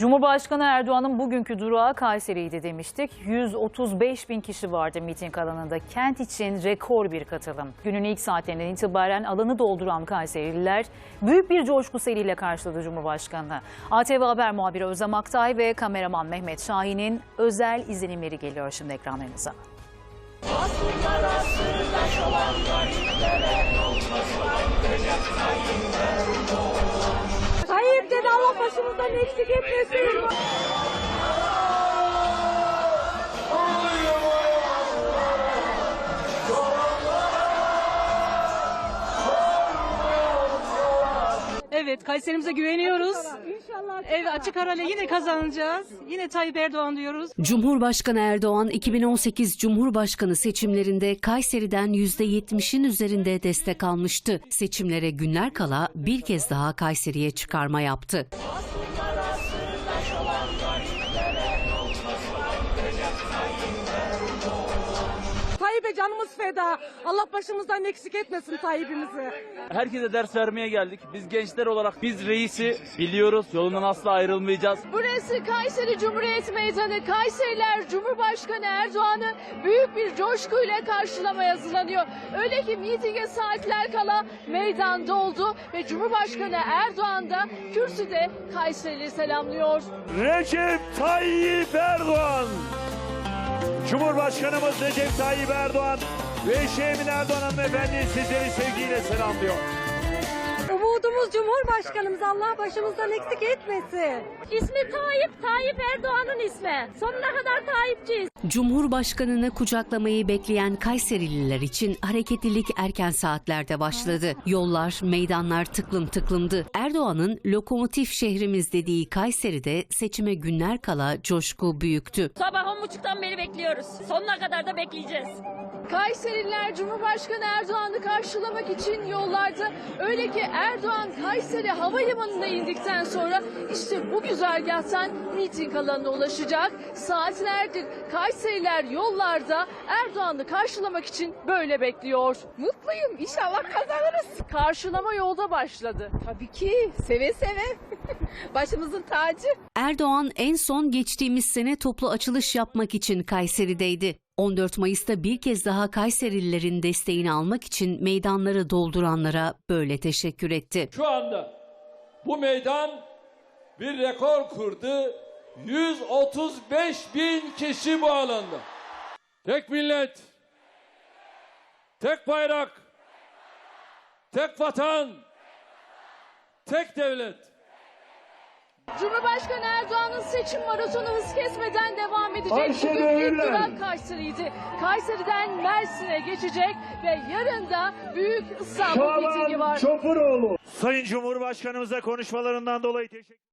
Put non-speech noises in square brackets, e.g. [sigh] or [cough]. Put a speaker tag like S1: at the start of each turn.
S1: Cumhurbaşkanı Erdoğan'ın bugünkü durağı Kayseri'ydi demiştik. 135 bin kişi vardı miting alanında. Kent için rekor bir katılım. Günün ilk saatlerinden itibaren alanı dolduran Kayserililer büyük bir coşku seriyle karşıladı Cumhurbaşkanı. ATV Haber muhabiri Özlem Aktay ve kameraman Mehmet Şahin'in özel izlenimleri geliyor şimdi ekranlarınıza.
S2: Tayyip dedi Allah başımızdan eksik etmesin.
S3: Evet Kayserimize güveniyoruz.
S2: İnşallah.
S3: Evet açık arayla yine kazanacağız. Yine Tayyip Erdoğan diyoruz.
S4: Cumhurbaşkanı Erdoğan 2018 Cumhurbaşkanı seçimlerinde Kayseri'den %70'in üzerinde destek almıştı. Seçimlere günler kala bir kez daha Kayseri'ye çıkarma yaptı.
S2: Tayyip'e canımız feda. Allah başımızdan eksik etmesin Tayyip'imizi.
S5: Herkese ders vermeye geldik. Biz gençler olarak biz reisi biliyoruz. Yolundan asla ayrılmayacağız.
S6: Burası Kayseri Cumhuriyet Meydanı. Kayseriler Cumhurbaşkanı Erdoğan'ı büyük bir coşkuyla karşılamaya hazırlanıyor. Öyle ki mitinge saatler kala meydan doldu ve Cumhurbaşkanı Erdoğan da kürsüde Kayseri'yi selamlıyor.
S7: Recep Tayyip Erdoğan. Cumhurbaşkanımız Recep Tayyip Erdoğan ve eşi Emine Erdoğan hanımefendi sizleri sevgiyle selamlıyor.
S2: Umudumuz Cumhurbaşkanımız Allah başımızdan eksik etmesin. İsmi Tayyip, Tayyip Erdoğan'ın ismi. Sonuna kadar Tayyipçiyiz.
S4: Cumhurbaşkanını kucaklamayı bekleyen Kayserililer için hareketlilik erken saatlerde başladı. Yollar, meydanlar tıklım tıklımdı. Erdoğan'ın lokomotif şehrimiz dediği Kayseri'de seçime günler kala coşku büyüktü.
S8: Sabah on buçuktan beri bekliyoruz. Sonuna kadar da bekleyeceğiz.
S6: Kayseriler Cumhurbaşkanı Erdoğan'ı karşılamak için yollarda. Öyle ki Erdoğan Kayseri Havalimanı'na indikten sonra işte bu güzergahtan miting alanına ulaşacak. Saatlerdir Kayseriler yollarda Erdoğan'ı karşılamak için böyle bekliyor. Mutluyum inşallah kazanırız. Karşılama yolda başladı. Tabii ki seve seve. [laughs] Başımızın tacı.
S4: Erdoğan en son geçtiğimiz sene toplu açılış yapmak için Kayseri'deydi. 14 Mayıs'ta bir kez daha Kayserililerin desteğini almak için meydanları dolduranlara böyle teşekkür etti.
S9: Şu anda bu meydan bir rekor kurdu. 135 bin kişi bu alanda. Tek millet, tek bayrak, tek vatan, tek devlet.
S6: Cumhurbaşkanı Erdoğan'ın seçim maratonu hız kesmeden devam edecek.
S7: Kayseri
S6: Bugün ilk durak Kayseri'ydi. Kayseri'den Mersin'e geçecek ve yarın da büyük İstanbul mitingi var.
S7: Çopuroğlu. Sayın Cumhurbaşkanımıza konuşmalarından dolayı teşekkür